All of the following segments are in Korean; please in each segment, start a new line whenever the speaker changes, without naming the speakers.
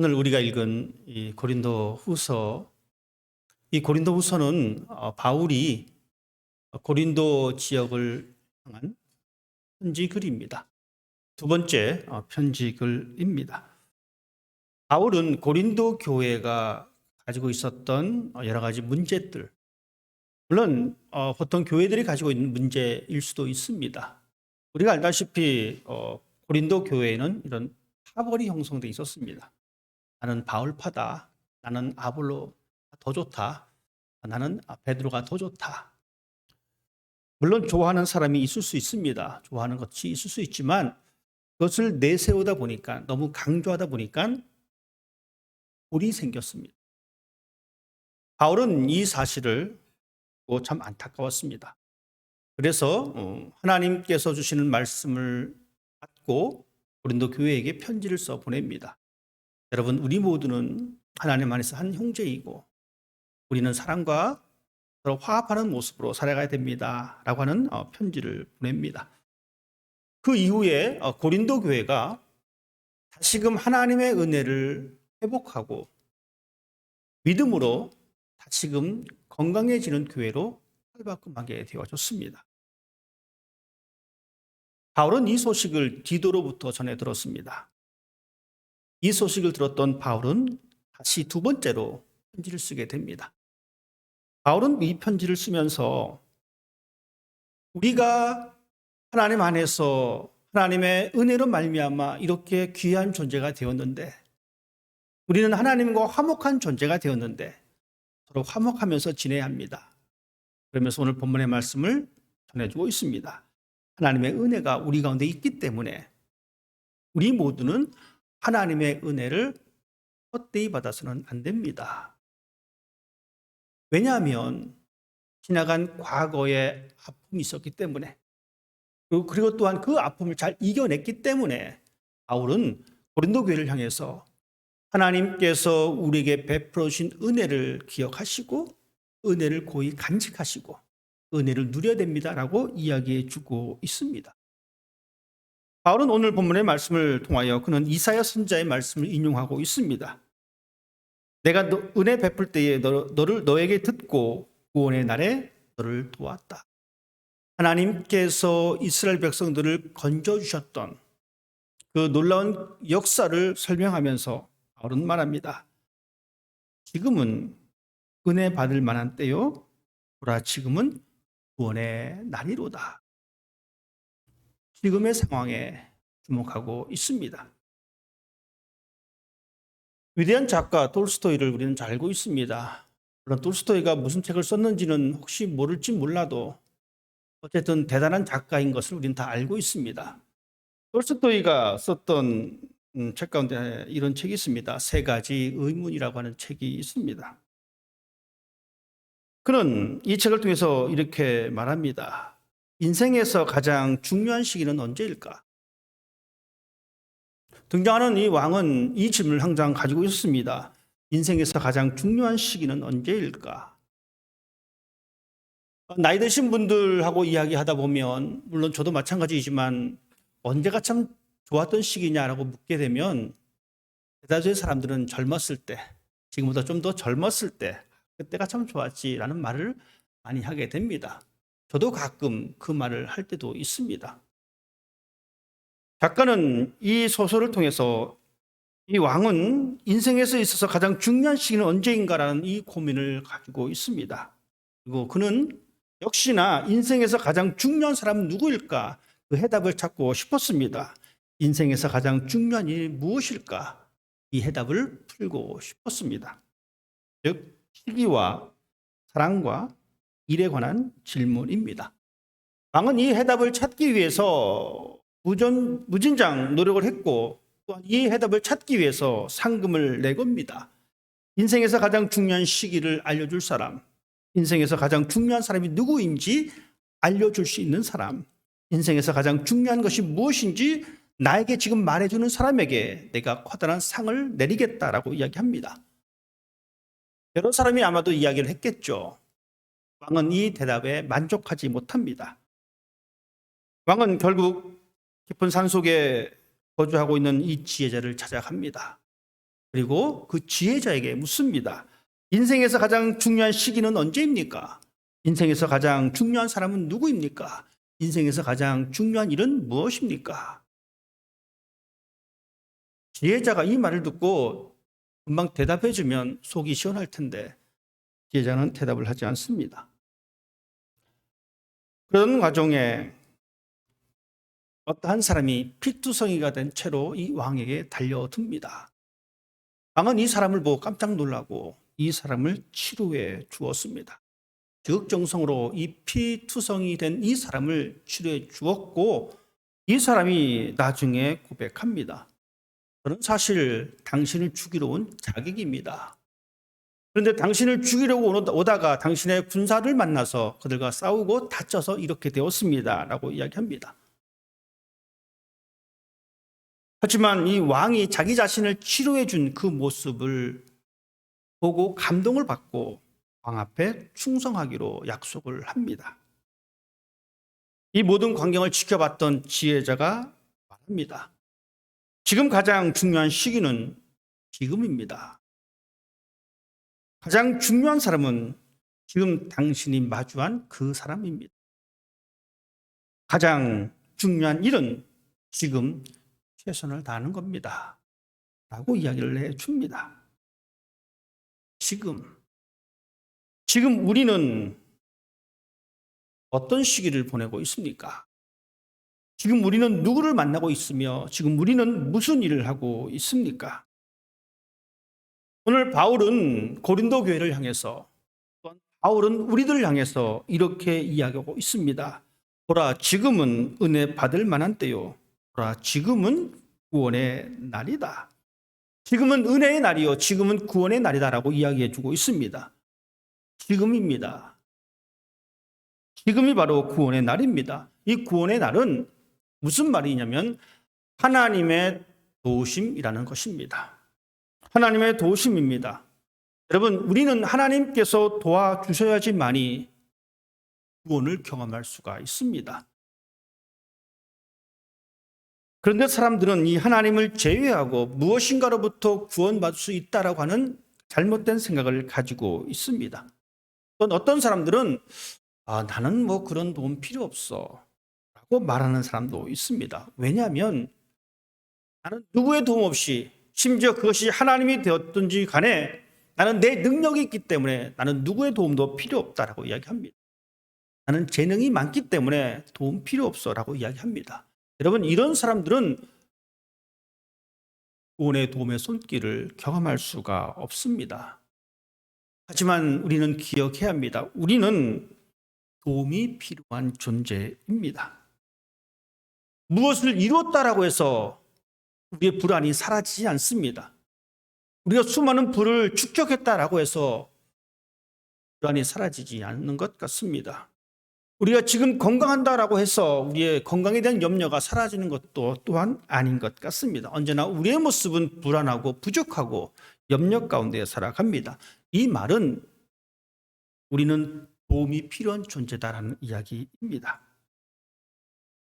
오늘 우리가 읽은 이 고린도 후서, 이 고린도 후서는 어, 바울이 고린도 지역을 향한 편지 글입니다. 두 번째 어, 편지 글입니다. 바울은 고린도 교회가 가지고 있었던 어, 여러 가지 문제들, 물론 어, 보통 교회들이 가지고 있는 문제일 수도 있습니다. 우리가 알다시피 어, 고린도 교회에는 이런 파벌이 형성돼 있었습니다. 나는 바울파다. 나는 아볼로 더 좋다. 나는 베드로가 더 좋다. 물론 좋아하는 사람이 있을 수 있습니다. 좋아하는 것이 있을 수 있지만 그것을 내세우다 보니까 너무 강조하다 보니까 골이 생겼습니다. 바울은 이 사실을 참 안타까웠습니다. 그래서 어, 하나님께서 주시는 말씀을 받고 고린도 교회에게 편지를 써 보냅니다. 여러분, 우리 모두는 하나님 안에서 한 형제이고 우리는 사랑과 서로 화합하는 모습으로 살아가야 됩니다. 라고 하는 어, 편지를 보냅니다. 그 이후에 어, 고린도 교회가 다시금 하나님의 은혜를 회복하고 믿음으로 다시금 건강해지는 교회로 탈바꿈하게 되어졌습니다. 바울은 이 소식을 디도로부터 전해 들었습니다. 이 소식을 들었던 바울은 다시 두 번째로 편지를 쓰게 됩니다. 바울은 이 편지를 쓰면서 우리가 하나님 안에서 하나님의 은혜로 말미암아 이렇게 귀한 존재가 되었는데 우리는 하나님과 화목한 존재가 되었는데 서로 화목하면서 지내야 합니다. 그러면서 오늘 본문의 말씀을 전해주고 있습니다. 하나님의 은혜가 우리 가운데 있기 때문에 우리 모두는 하나님의 은혜를 헛되이 받아서는 안 됩니다. 왜냐하면 지나간 과거의 아픔이 있었기 때문에 그리고 또한 그 아픔을 잘 이겨냈기 때문에 바울은 고린도 교회를 향해서 하나님께서 우리에게 베풀어 주신 은혜를 기억하시고 은혜를 고이 간직하시고 은혜를 누려야 됩니다라고 이야기해 주고 있습니다. 바울은 오늘 본문의 말씀을 통하여 그는 이사야 선자의 말씀을 인용하고 있습니다. 내가 너, 은혜 베풀 때에 너, 너를 너에게 듣고 구원의 날에 너를 도왔다. 하나님께서 이스라엘 백성들을 건져 주셨던 그 놀라운 역사를 설명하면서 바울은 말합니다. 지금은 은혜 받을 만한 때요. 보라 지금은 구원의 날이로다. 지금의 상황에 주목하고 있습니다. 위대한 작가 톨스토이를 우리는 잘 알고 있습니다. 물론 톨스토이가 무슨 책을 썼는지는 혹시 모를지 몰라도 어쨌든 대단한 작가인 것을 우리는 다 알고 있습니다. 톨스토이가 썼던 음, 책 가운데 이런 책이 있습니다. 세 가지 의문이라고 하는 책이 있습니다. 그는 이 책을 통해서 이렇게 말합니다. 인생에서 가장 중요한 시기는 언제일까? 등장하는 이 왕은 이 질문을 항상 가지고 있었습니다. 인생에서 가장 중요한 시기는 언제일까? 나이 드신 분들하고 이야기하다 보면, 물론 저도 마찬가지이지만, 언제가 참 좋았던 시기냐라고 묻게 되면, 대다수의 사람들은 젊었을 때, 지금보다 좀 더 젊었을 때, 그때가 참 좋았지라는 말을 많이 하게 됩니다. 저도 가끔 그 말을 할 때도 있습니다. 작가는 이 소설을 통해서 이 왕은 인생에서 있어서 가장 중요한 시기는 언제인가라는 이 고민을 가지고 있습니다. 그리고 그는 역시나 인생에서 가장 중요한 사람은 누구일까? 그 해답을 찾고 싶었습니다. 인생에서 가장 중요한 일이 무엇일까? 이 해답을 풀고 싶었습니다. 즉, 시기와 사랑과 일에 관한 질문입니다. 왕은 이 해답을 찾기 위해서 무전, 무진장 노력을 했고 또한 이 해답을 찾기 위해서 상금을 내겁니다. 인생에서 가장 중요한 시기를 알려줄 사람, 인생에서 가장 중요한 사람이 누구인지 알려줄 수 있는 사람, 인생에서 가장 중요한 것이 무엇인지 나에게 지금 말해주는 사람에게 내가 커다란 상을 내리겠다라고 이야기합니다. 여러 사람이 아마도 이야기를 했겠죠. 왕은 이 대답에 만족하지 못합니다. 왕은 결국 깊은 산 속에 거주하고 있는 이 지혜자를 찾아갑니다. 그리고 그 지혜자에게 묻습니다. 인생에서 가장 중요한 시기는 언제입니까? 인생에서 가장 중요한 사람은 누구입니까? 인생에서 가장 중요한 일은 무엇입니까? 지혜자가 이 말을 듣고 금방 대답해 주면 속이 시원할 텐데 지혜자는 대답을 하지 않습니다. 그런 과정에 어떠한 사람이 피투성이가 된 채로 이 왕에게 달려듭니다. 왕은 이 사람을 보고 깜짝 놀라고 이 사람을 치료해 주었습니다. 적정성으로 이 피투성이 된 이 사람을 치료해 주었고 이 사람이 나중에 고백합니다. 저는 사실 당신을 죽이러 온 자객입니다. 그런데 당신을 죽이려고 오다가 당신의 군사를 만나서 그들과 싸우고 다쳐서 이렇게 되었습니다. 라고 이야기합니다. 하지만 이 왕이 자기 자신을 치료해 준 그 모습을 보고 감동을 받고 왕 앞에 충성하기로 약속을 합니다. 이 모든 광경을 지켜봤던 지혜자가 말합니다. 지금 가장 중요한 시기는 지금입니다. 가장 중요한 사람은 지금 당신이 마주한 그 사람입니다. 가장 중요한 일은 지금 최선을 다하는 겁니다. 라고 이야기를 해 줍니다. 지금, 지금 우리는 어떤 시기를 보내고 있습니까? 지금 우리는 누구를 만나고 있으며 지금 우리는 무슨 일을 하고 있습니까? 오늘 바울은 고린도 교회를 향해서 또한 바울은 우리들을 향해서 이렇게 이야기하고 있습니다. 보라 지금은 은혜 받을 만한 때요. 보라 지금은 구원의 날이다. 지금은 은혜의 날이요. 지금은 구원의 날이다라고 이야기해 주고 있습니다. 지금입니다. 지금이 바로 구원의 날입니다. 이 구원의 날은 무슨 말이냐면 하나님의 도우심이라는 것입니다. 하나님의 도우심입니다. 여러분, 우리는 하나님께서 도와주셔야지만이 구원을 경험할 수가 있습니다. 그런데 사람들은 이 하나님을 제외하고 무엇인가로부터 구원받을 수 있다라고 하는 잘못된 생각을 가지고 있습니다. 또 어떤 사람들은 아, 나는 뭐 그런 도움 필요 없어. 라고 말하는 사람도 있습니다. 왜냐하면 나는 누구의 도움 없이 심지어 그것이 하나님이 되었든지 간에 나는 내 능력이 있기 때문에 나는 누구의 도움도 필요 없다라고 이야기합니다. 나는 재능이 많기 때문에 도움 필요 없어라고 이야기합니다. 여러분 이런 사람들은 구원의 도움의 손길을 경험할 수가 없습니다. 하지만 우리는 기억해야 합니다. 우리는 도움이 필요한 존재입니다. 무엇을 이루었다라고 해서 우리의 불안이 사라지지 않습니다. 우리가 수많은 불을 축적했다라고 해서 불안이 사라지지 않는 것 같습니다. 우리가 지금 건강한다라고 해서 우리의 건강에 대한 염려가 사라지는 것도 또한 아닌 것 같습니다. 언제나 우리의 모습은 불안하고 부족하고 염려 가운데 살아갑니다. 이 말은 우리는 도움이 필요한 존재다라는 이야기입니다.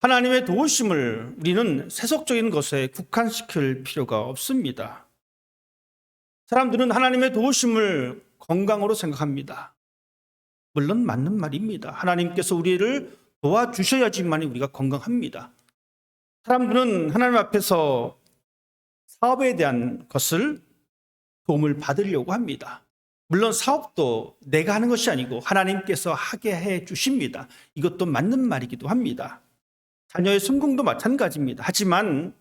하나님의 도우심을 우리는 세속적인 것에 국한시킬 필요가 없습니다. 사람들은 하나님의 도우심을 건강으로 생각합니다. 물론 맞는 말입니다. 하나님께서 우리를 도와주셔야지만 우리가 건강합니다. 사람들은 하나님 앞에서 사업에 대한 것을 도움을 받으려고 합니다. 물론 사업도 내가 하는 것이 아니고 하나님께서 하게 해 주십니다. 이것도 맞는 말이기도 합니다. 자녀의 성공도 마찬가지입니다. 하지만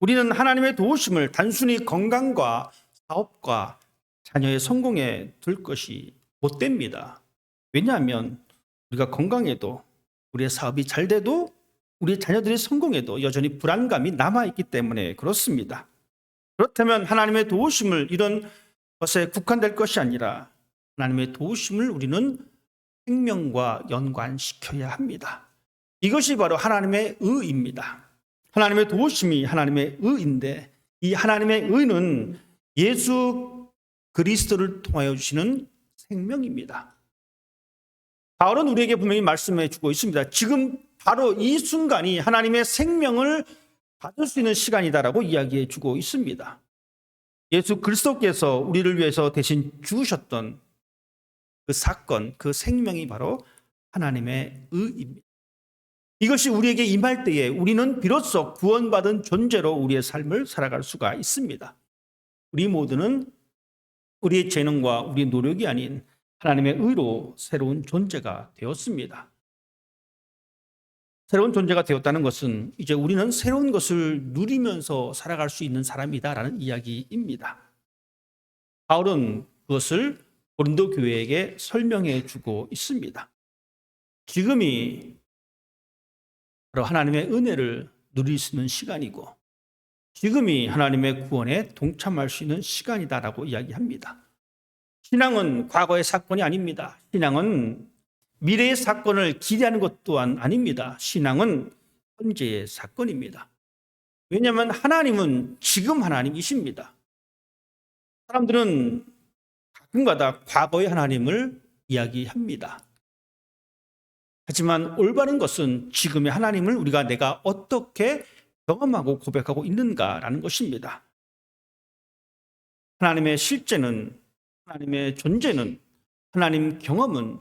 우리는 하나님의 도우심을 단순히 건강과 사업과 자녀의 성공에 둘 것이 못 됩니다. 왜냐하면 우리가 건강해도 우리의 사업이 잘 돼도 우리 자녀들이 성공해도 여전히 불안감이 남아있기 때문에 그렇습니다. 그렇다면 하나님의 도우심을 이런 것에 국한될 것이 아니라 하나님의 도우심을 우리는 생명과 연관시켜야 합니다. 이것이 바로 하나님의 의입니다. 하나님의 도우심이 하나님의 의인데 이 하나님의 의는 예수 그리스도를 통하여 주시는 생명입니다. 바울은 우리에게 분명히 말씀해 주고 있습니다. 지금 바로 이 순간이 하나님의 생명을 받을 수 있는 시간이다라고 이야기해 주고 있습니다. 예수 그리스도께서 우리를 위해서 대신 죽으셨던 그 사건, 그 생명이 바로 하나님의 의입니다. 이것이 우리에게 임할 때에 우리는 비로소 구원받은 존재로 우리의 삶을 살아갈 수가 있습니다. 우리 모두는 우리의 재능과 우리의 노력이 아닌 하나님의 의로 새로운 존재가 되었습니다. 새로운 존재가 되었다는 것은 이제 우리는 새로운 것을 누리면서 살아갈 수 있는 사람이다라는 이야기입니다. 바울은 그것을 고린도 교회에게 설명해 주고 있습니다. 지금이 바로 하나님의 은혜를 누릴 수 있는 시간이고 지금이 하나님의 구원에 동참할 수 있는 시간이다라고 이야기합니다. 신앙은 과거의 사건이 아닙니다. 신앙은 미래의 사건을 기대하는 것 또한 아닙니다. 신앙은 현재의 사건입니다. 왜냐하면 하나님은 지금 하나님이십니다. 사람들은 가끔가다 과거의 하나님을 이야기합니다. 하지만 올바른 것은 지금의 하나님을 우리가 내가 어떻게 경험하고 고백하고 있는가라는 것입니다. 하나님의 실제는 하나님의 존재는 하나님 경험은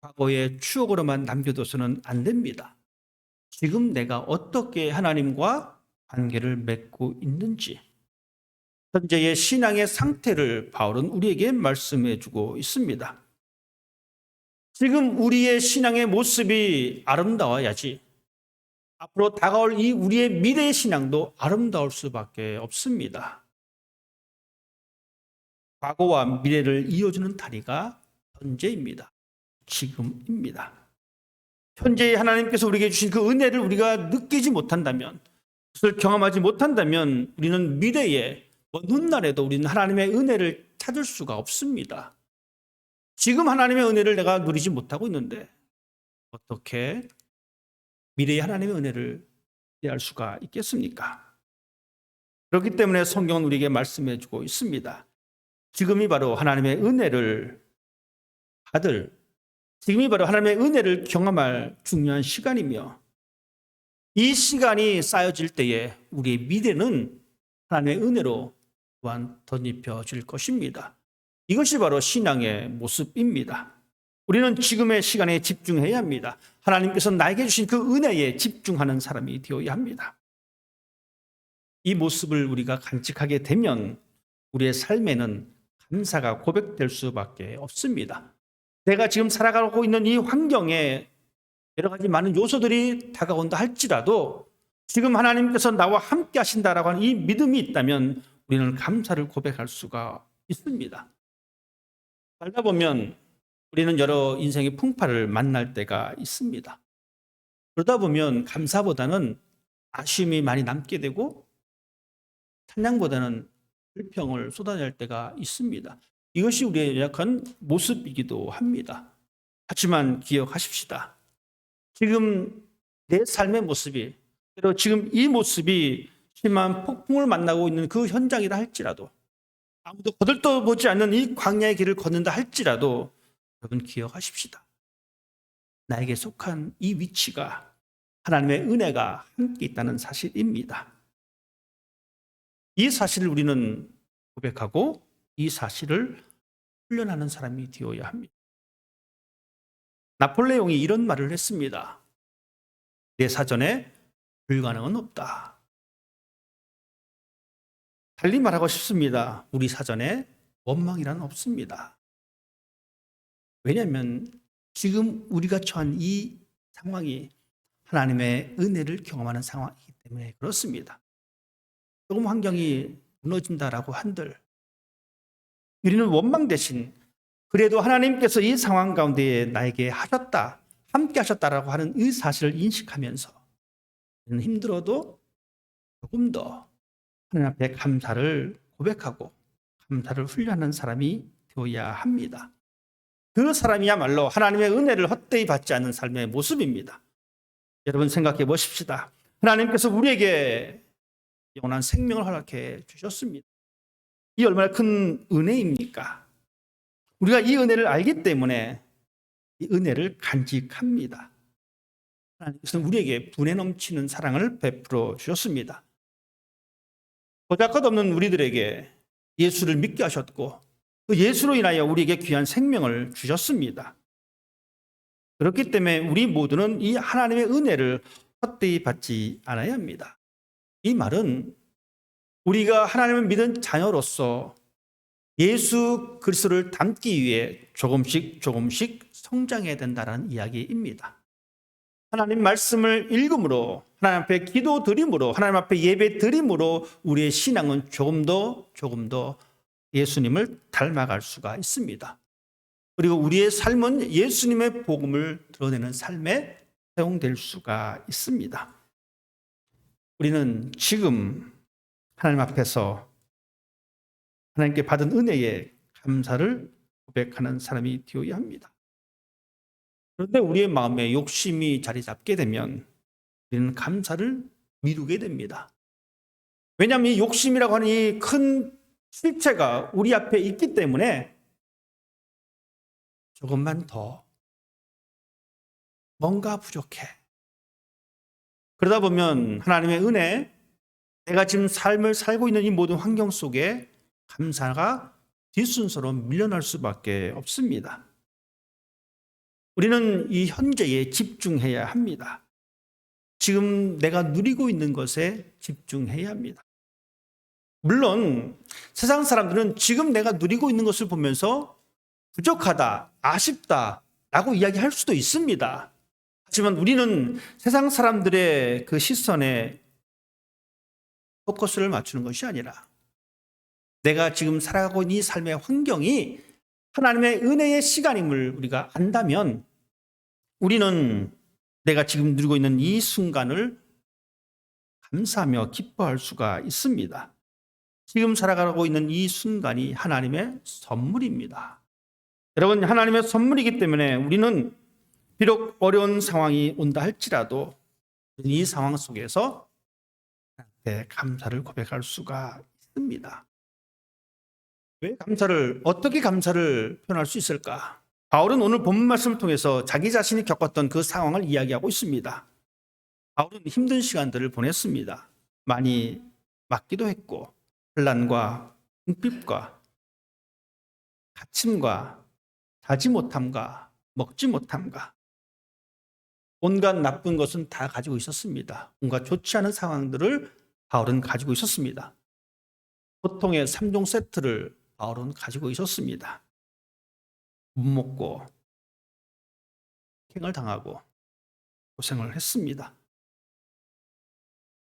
과거의 추억으로만 남겨둬서는 안 됩니다. 지금 내가 어떻게 하나님과 관계를 맺고 있는지 현재의 신앙의 상태를 바울은 우리에게 말씀해 주고 있습니다. 지금 우리의 신앙의 모습이 아름다워야지 앞으로 다가올 이 우리의 미래의 신앙도 아름다울 수밖에 없습니다. 과거와 미래를 이어주는 다리가 현재입니다. 지금입니다. 현재의 하나님께서 우리에게 주신 그 은혜를 우리가 느끼지 못한다면, 그것을 경험하지 못한다면 우리는 미래에 먼 훗날에도 우리는 하나님의 은혜를 찾을 수가 없습니다. 지금 하나님의 은혜를 내가 누리지 못하고 있는데 어떻게 미래의 하나님의 은혜를 기대할 수가 있겠습니까? 그렇기 때문에 성경은 우리에게 말씀해 주고 있습니다. 지금이 바로 하나님의 은혜를 받을 지금이 바로 하나님의 은혜를 경험할 중요한 시간이며 이 시간이 쌓여질 때에 우리의 미래는 하나님의 은혜로 또한 덧입혀질 것입니다. 이것이 바로 신앙의 모습입니다. 우리는 지금의 시간에 집중해야 합니다. 하나님께서 나에게 주신 그 은혜에 집중하는 사람이 되어야 합니다. 이 모습을 우리가 간직하게 되면 우리의 삶에는 감사가 고백될 수밖에 없습니다. 내가 지금 살아가고 있는 이 환경에 여러 가지 많은 요소들이 다가온다 할지라도 지금 하나님께서 나와 함께 하신다라고 하는 이 믿음이 있다면 우리는 감사를 고백할 수가 있습니다. 살다 보면 우리는 여러 인생의 풍파를 만날 때가 있습니다. 그러다 보면 감사보다는 아쉬움이 많이 남게 되고 찬양보다는 불평을 쏟아낼 때가 있습니다. 이것이 우리의 연약한 모습이기도 합니다. 하지만 기억하십시다. 지금 내 삶의 모습이, 그리고 지금 이 모습이 심한 폭풍을 만나고 있는 그 현장이라 할지라도 아무도 거들떠보지 않는 이 광야의 길을 걷는다 할지라도 여러분 기억하십시다. 나에게 속한 이 위치가 하나님의 은혜가 함께 있다는 사실입니다. 이 사실을 우리는 고백하고 이 사실을 훈련하는 사람이 되어야 합니다. 나폴레옹이 이런 말을 했습니다. 내 사전에 불가능은 없다. 달리 말하고 싶습니다. 우리 사전에 원망이란 없습니다. 왜냐하면 지금 우리가 처한 이 상황이 하나님의 은혜를 경험하는 상황이기 때문에 그렇습니다. 조금 환경이 무너진다라고 한들 우리는 원망 대신 그래도 하나님께서 이 상황 가운데 나에게 하셨다, 함께 하셨다라고 하는 이 사실을 인식하면서 힘들어도 조금 더 하나님 앞에 감사를 고백하고 감사를 훈련하는 사람이 되어야 합니다. 그 사람이야말로 하나님의 은혜를 헛되이 받지 않는 삶의 모습입니다. 여러분 생각해 보십시다. 하나님께서 우리에게 영원한 생명을 허락해 주셨습니다. 이 얼마나 큰 은혜입니까? 우리가 이 은혜를 알기 때문에 이 은혜를 간직합니다. 하나님께서는 우리에게 분에 넘치는 사랑을 베풀어 주셨습니다. 보잘것 없는 우리들에게 예수를 믿게 하셨고 그 예수로 인하여 우리에게 귀한 생명을 주셨습니다. 그렇기 때문에 우리 모두는 이 하나님의 은혜를 헛되이 받지 않아야 합니다. 이 말은 우리가 하나님을 믿은 자녀로서 예수 그리스도를 닮기 위해 조금씩 조금씩 성장해야 된다는 이야기입니다. 하나님 말씀을 읽음으로 하나님 앞에 기도 드림으로 하나님 앞에 예배 드림으로 우리의 신앙은 조금 더 조금 더 예수님을 닮아갈 수가 있습니다. 그리고 우리의 삶은 예수님의 복음을 드러내는 삶에 사용될 수가 있습니다. 우리는 지금 하나님 앞에서 하나님께 받은 은혜에 감사를 고백하는 사람이 되어야 합니다. 그런데 우리의 마음에 욕심이 자리 잡게 되면 우리는 감사를 미루게 됩니다. 왜냐하면 이 욕심이라고 하는 이 큰 실체가 우리 앞에 있기 때문에 조금만 더 뭔가 부족해. 그러다 보면 하나님의 은혜, 내가 지금 삶을 살고 있는 이 모든 환경 속에 감사가 뒷순서로 밀려날 수밖에 없습니다. 우리는 이 현재에 집중해야 합니다. 지금 내가 누리고 있는 것에 집중해야 합니다. 물론 세상 사람들은 지금 내가 누리고 있는 것을 보면서 부족하다, 아쉽다 라고 이야기할 수도 있습니다. 하지만 우리는 세상 사람들의 그 시선에 포커스를 맞추는 것이 아니라 내가 지금 살아가고 있는 이 삶의 환경이 하나님의 은혜의 시간임을 우리가 안다면 우리는 내가 지금 누리고 있는 이 순간을 감사하며 기뻐할 수가 있습니다. 지금 살아가고 있는 이 순간이 하나님의 선물입니다. 여러분, 하나님의 선물이기 때문에 우리는 비록 어려운 상황이 온다 할지라도 이 상황 속에서 감사를 고백할 수가 있습니다. 왜 감사를 어떻게 감사를 표현할 수 있을까? 바울은 오늘 본문 말씀을 통해서 자기 자신이 겪었던 그 상황을 이야기하고 있습니다. 바울은 힘든 시간들을 보냈습니다. 많이 맞기도 했고 혼란과 궁핍과 갇힘과 자지 못함과 먹지 못함과 온갖 나쁜 것은 다 가지고 있었습니다. 온갖 좋지 않은 상황들을 바울은 가지고 있었습니다. 보통의 3종 세트를 바울은 가지고 있었습니다. 못 먹고 킹을 당하고 고생을 했습니다.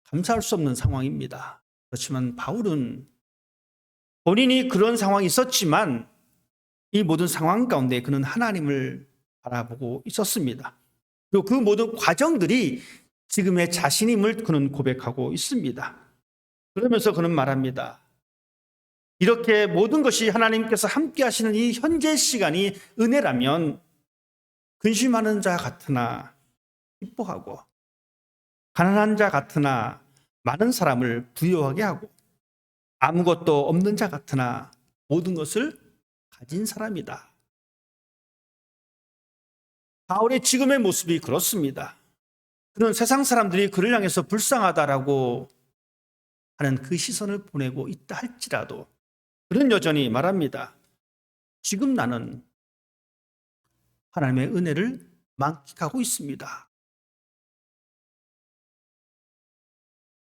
감사할 수 없는 상황입니다. 그렇지만 바울은 본인이 그런 상황이 있었지만 이 모든 상황 가운데 그는 하나님을 바라보고 있었습니다. 그리고 그 모든 과정들이 지금의 자신임을 그는 고백하고 있습니다. 그러면서 그는 말합니다. 이렇게 모든 것이 하나님께서 함께 하시는 이 현재 시간이 은혜라면 근심하는 자 같으나 기뻐하고 가난한 자 같으나 많은 사람을 부유하게 하고 아무것도 없는 자 같으나 모든 것을 가진 사람이다. 바울의 지금의 모습이 그렇습니다. 그는 세상 사람들이 그를 향해서 불쌍하다라고 하는 그 시선을 보내고 있다 할지라도 그는 여전히 말합니다. 지금 나는 하나님의 은혜를 만끽하고 있습니다.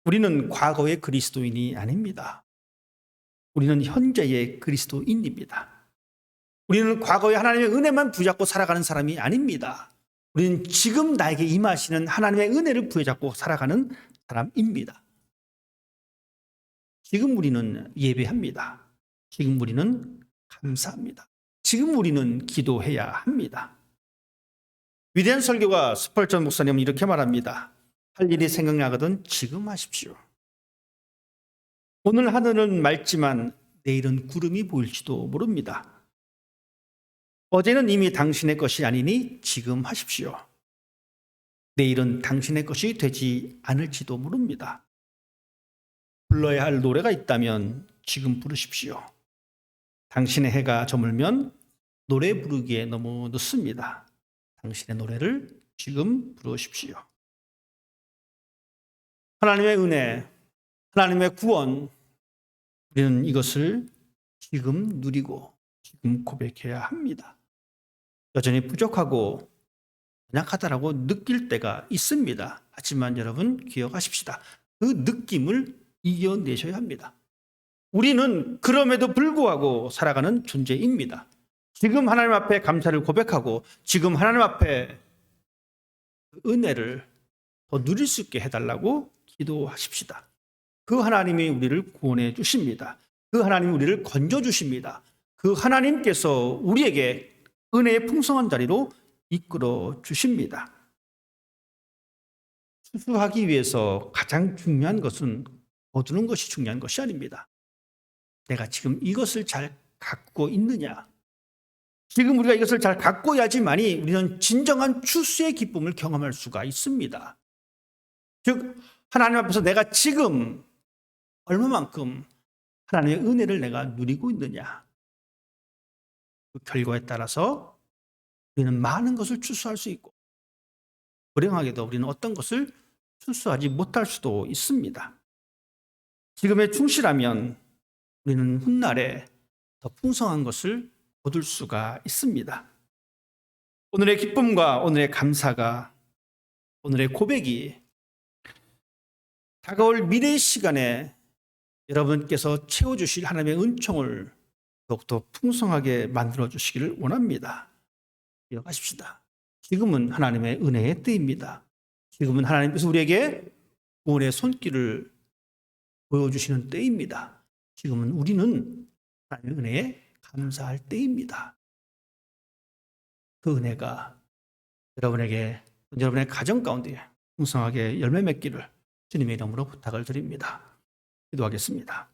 우리는 과거의 그리스도인이 아닙니다. 우리는 현재의 그리스도인입니다. 우리는 과거에 하나님의 은혜만 부잡고 살아가는 사람이 아닙니다. 우리는 지금 나에게 임하시는 하나님의 은혜를 부여잡고 살아가는 사람입니다. 지금 우리는 예배합니다. 지금 우리는 감사합니다. 지금 우리는 기도해야 합니다. 위대한 설교가 스펄전 목사님은 이렇게 말합니다. 할 일이 생각나거든 지금 하십시오. 오늘 하늘은 맑지만 내일은 구름이 보일지도 모릅니다. 어제는 이미 당신의 것이 아니니 지금 하십시오. 내일은 당신의 것이 되지 않을지도 모릅니다. 불러야 할 노래가 있다면 지금 부르십시오. 당신의 해가 저물면 노래 부르기에 너무 늦습니다. 당신의 노래를 지금 부르십시오. 하나님의 은혜, 하나님의 구원, 우리는 이것을 지금 누리고 지금 고백해야 합니다. 여전히 부족하고 연약하다라고 느낄 때가 있습니다. 하지만 여러분 기억하십시다. 그 느낌을 이겨내셔야 합니다. 우리는 그럼에도 불구하고 살아가는 존재입니다. 지금 하나님 앞에 감사를 고백하고 지금 하나님 앞에 은혜를 더 누릴 수 있게 해달라고 기도하십시다. 그 하나님이 우리를 구원해 주십니다. 그 하나님이 우리를 건져 주십니다. 그 하나님께서 우리에게 은혜의 풍성한 자리로 이끌어 주십니다. 수수하기 위해서 가장 중요한 것은 거두는 것이 중요한 것이 아닙니다. 내가 지금 이것을 잘 갖고 있느냐? 지금 우리가 이것을 잘 갖고 야지만이 우리는 진정한 추수의 기쁨을 경험할 수가 있습니다. 즉 하나님 앞에서 내가 지금 얼마만큼 하나님의 은혜를 내가 누리고 있느냐? 그 결과에 따라서 우리는 많은 것을 추수할 수 있고 불행하게도 우리는 어떤 것을 추수하지 못할 수도 있습니다. 지금에 충실하면 우리는 훗날에 더 풍성한 것을 얻을 수가 있습니다. 오늘의 기쁨과 오늘의 감사가 오늘의 고백이 다가올 미래의 시간에 여러분께서 채워주실 하나님의 은총을 더욱더 풍성하게 만들어 주시기를 원합니다. 기억하십시다. 지금은 하나님의 은혜의 때입니다. 지금은 하나님께서 우리에게 구원의 손길을 보여주시는 때입니다. 지금은 우리는 하나님의 은혜에 감사할 때입니다. 그 은혜가 여러분에게 여러분의 가정 가운데 풍성하게 열매 맺기를 주님의 이름으로 부탁을 드립니다. 기도하겠습니다.